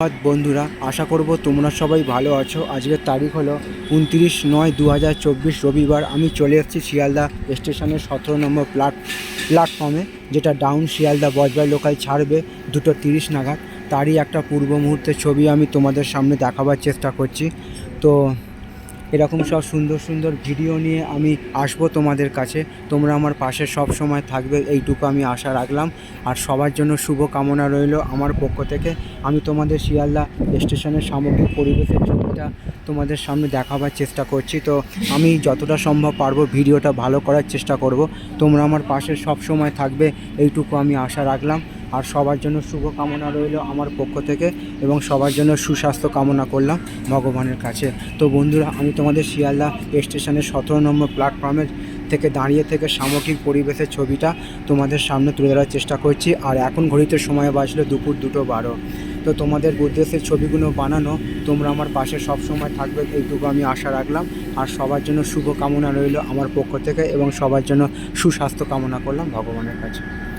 ধন্যবাদ, বন্ধুরা। আশা করব তোমরা সবাই ভালো আছো। আজকের তারিখ হলো উনত্রিশ নয় দু রবিবার। আমি চলে এসেছি শিয়ালদা স্টেশনের সতেরো নম্বর প্ল্যাট প্ল্যাটফর্মে, যেটা ডাউন শিয়ালদা বজবাই লোকাল ছাড়বে দুটো তিরিশ নাগাদ। তারই একটা পূর্ব মুহূর্তের ছবি আমি তোমাদের সামনে দেখাবার চেষ্টা করছি। তো এরকম সব সুন্দর সুন্দর ভিডিও নিয়ে আমি আসব তোমাদের কাছে। তোমরা আমার পাশে সব সময় থাকবে, এইটুকু আমি আশা রাখলাম। আর সবার জন্য শুভ কামনা রইল আমার পক্ষ থেকে। আমি তোমাদের শিয়ালদা স্টেশনের সামগ্রিক পরিবেশের ছবিটা তোমাদের সামনে দেখাবার চেষ্টা করছি। তো আমি যতটা সম্ভব পারব ভিডিওটা ভালো করার চেষ্টা করব। তোমরা আমার পাশে সব সময় থাকবে, এইটুকু আমি আশা রাখলাম। আর সবার জন্য শুভ কামনা রইল আমার পক্ষ থেকে এবং সবার জন্য সুস্বাস্থ্য কামনা করলাম ভগবানের কাছে। তো বন্ধুরা, আমি তোমাদের শিয়ালদা স্টেশনের সতেরো নম্বর প্ল্যাটফর্মের থেকে দাঁড়িয়ে থেকে সামগ্রিক পরিবেশের ছবিটা তোমাদের সামনে তুলে ধরার চেষ্টা করছি। আর এখন ঘড়িতে সময় বাজলো দুপুর দুটো বারো। তো তোমাদের উদ্দেশ্যে ছবিগুলো বানানো, তোমরা আমার পাশে সব সময় থাকবে এইটুকু আমি আশা রাখলাম। আর সবার জন্য শুভ কামনা রইল আমার পক্ষ থেকে এবং সবার জন্য সুস্বাস্থ্য কামনা করলাম ভগবানের কাছে।